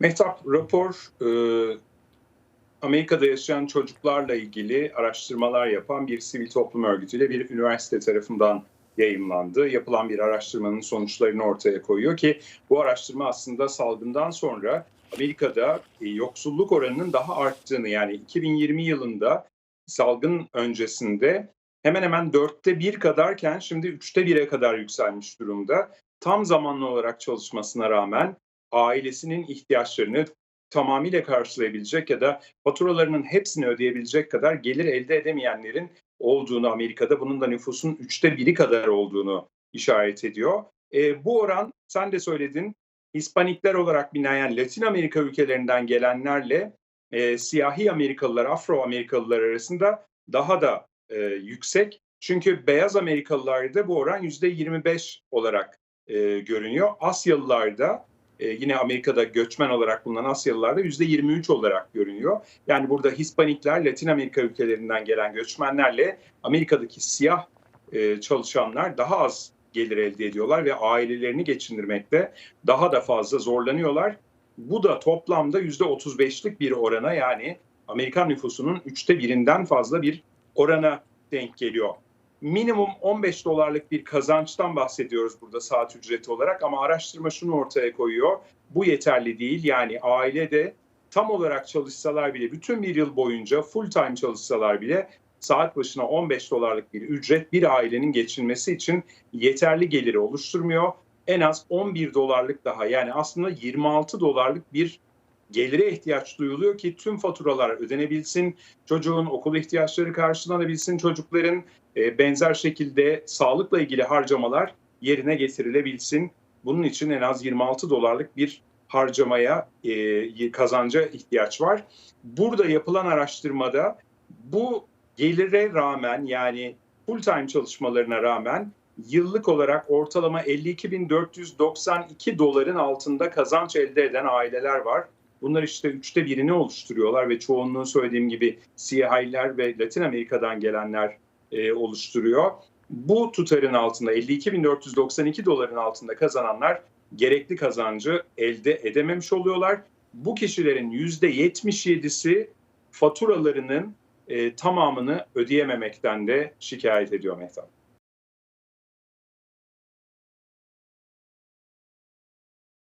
Mehtap, rapor e, Amerika'da yaşayan çocuklarla ilgili araştırmalar yapan bir sivil toplum örgütüyle bir üniversite tarafından yayımlandı. Yapılan bir araştırmanın sonuçlarını ortaya koyuyor ki bu araştırma aslında salgından sonra Amerika'da e, yoksulluk oranının daha arttığını yani 2020 yılında salgın öncesinde hemen hemen dörtte bir kadarken şimdi üçte bire kadar yükselmiş durumda. Tam zamanlı olarak çalışmasına rağmen ailesinin ihtiyaçlarını tamamıyla karşılayabilecek ya da faturalarının hepsini ödeyebilecek kadar gelir elde edemeyenlerin olduğunu Amerika'da bunun da nüfusun üçte biri kadar olduğunu işaret ediyor. E, bu oran sen de söyledin Hispanikler olarak yani Latin Amerika ülkelerinden gelenlerle e, siyahi Amerikalılar, Afro Amerikalılar arasında daha da e, yüksek. Çünkü beyaz Amerikalılarda bu oran yüzde 25 olarak e, görünüyor. Asyalılarda e, yine Amerika'da göçmen olarak bulunan Asyalılarda yüzde 23 olarak görünüyor. Yani burada Hispanikler, Latin Amerika ülkelerinden gelen göçmenlerle Amerika'daki siyah e, çalışanlar daha az gelir elde ediyorlar ve ailelerini geçindirmekte daha da fazla zorlanıyorlar. Bu da toplamda yüzde 35'lik bir orana yani Amerikan nüfusunun üçte birinden fazla bir orana denk geliyor. Minimum 15 dolarlık bir kazançtan bahsediyoruz burada saat ücreti olarak ama araştırma şunu ortaya koyuyor. Bu yeterli değil yani ailede tam olarak çalışsalar bile bütün bir yıl boyunca full time çalışsalar bile saat başına 15 dolarlık bir ücret bir ailenin geçinmesi için yeterli geliri oluşturmuyor. En az 11 dolarlık daha yani aslında 26 dolarlık bir gelire ihtiyaç duyuluyor ki tüm faturalar ödenebilsin, çocuğun okul ihtiyaçları karşılanabilsin, çocukların e, benzer şekilde sağlıkla ilgili harcamalar yerine getirilebilsin. Bunun için en az 26 dolarlık bir harcamaya, e, kazanca ihtiyaç var. Burada yapılan araştırmada bu gelire rağmen yani full time çalışmalarına rağmen yıllık olarak ortalama 52.492 doların altında kazanç elde eden aileler var. Bunlar işte üçte birini oluşturuyorlar ve çoğunluğu söylediğim gibi siyahiler ve Latin Amerika'dan gelenler e, oluşturuyor. Bu tutarın altında 52.492 doların altında kazananlar gerekli kazancı elde edememiş oluyorlar. Bu kişilerin %77'si faturalarının e, tamamını ödeyememekten de şikayet ediyor Mehtap.